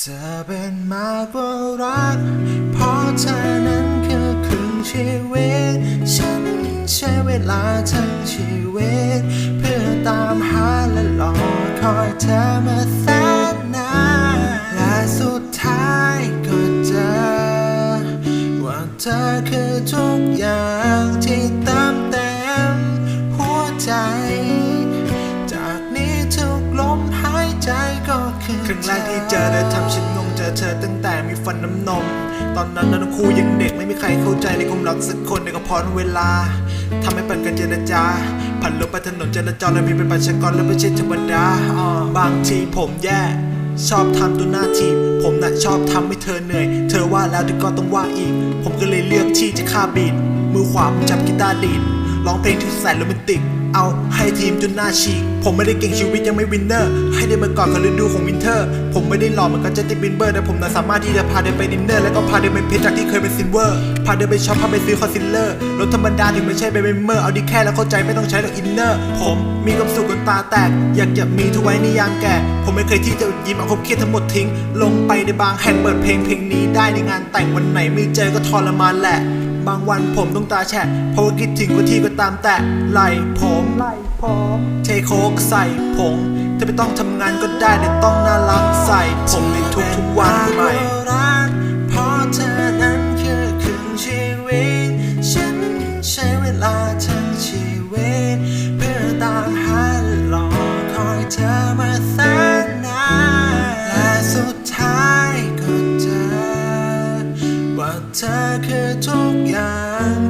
เธอเป็นมากกว่ารัก เพราะเธอนั้นคือครึ่งชีวิต ฉันใช้เวลาทั้งชีวิต เพื่อตามหาและรอคอยเธอมาแสนนานและสุดท้ายก็เจอว่าเธอคือทุกอย่างที่ติมเครั้งแรกที่เจอเธอทำฉันงงเจอเธอตั้งแต่มีฟันน้ำนม ตอนนั้นนั้นคู่ยังเด็กไม่มีใครเข้าใจในความรักสักคนในกระเพาะเวลาทำให้ปันกันเจรจาผ่านรถไปถนนจราจรและมีเป็นประชากรและไม่ใช่ธรรมดาบางทีผมแย่ชอบทำตัวหน้าทีผมน่ะชอบทำให้เธอเหนื่อย เธอว่าแล้วเดี๋ยวก็ต้องว่าอีก ผมก็เลยเลือกที่จะฆ่าบีดมือขวาผมจับกีตาร์ดีด ร้องเพลงที่แสนโรแมนติก เอาให้ทีมจนหน้าฉีก ผมไม่ได้เก่งชีวิตยังไม่วินเนอร์ ให้ได้มาก่อนกับฤดูของวินเทอร์ ผมไม่ได้หล่อเหมือนกับเจสติบินเบอร์ แต่ผมน่ะสามารถที่จะพาเดินไปดินเนอร์ แล้วก็พาเดินไปเพชรจากที่เคยเป็นซิลเวอร์ พาเดินไปช็อปพาไปซื้อคอนซีลเลอร์ รถธรรมดาถึงไม่ใช่ไปเบมเมอร์ เอาดีแค่แล้วเข้าใจไม่ต้องใช้หรอกอินเนอร์ ผมมีความสุขจนตาแตก อยากจะมีทุกไว้ในยามแก่ ผมไม่เคยที่จะยิ้มเอาความเครียดทั้งหมดทิ้ง ลงไปในบางแห่งเปิดเพลงเพลงนี้ได้ในงานแต่งวันไหนไม่เจอก็ทรมานแหละ บางวันผมต้องตาแฉะเพราะว่าคิดถึงกว่าที่ก็ตามแต่ไหลผมไหลผมเทโคกใส่ผมถ้าไม่ต้องทำงานก็ได้แต่ต้องน่ารักใส่ผมใน 부탁해 독양.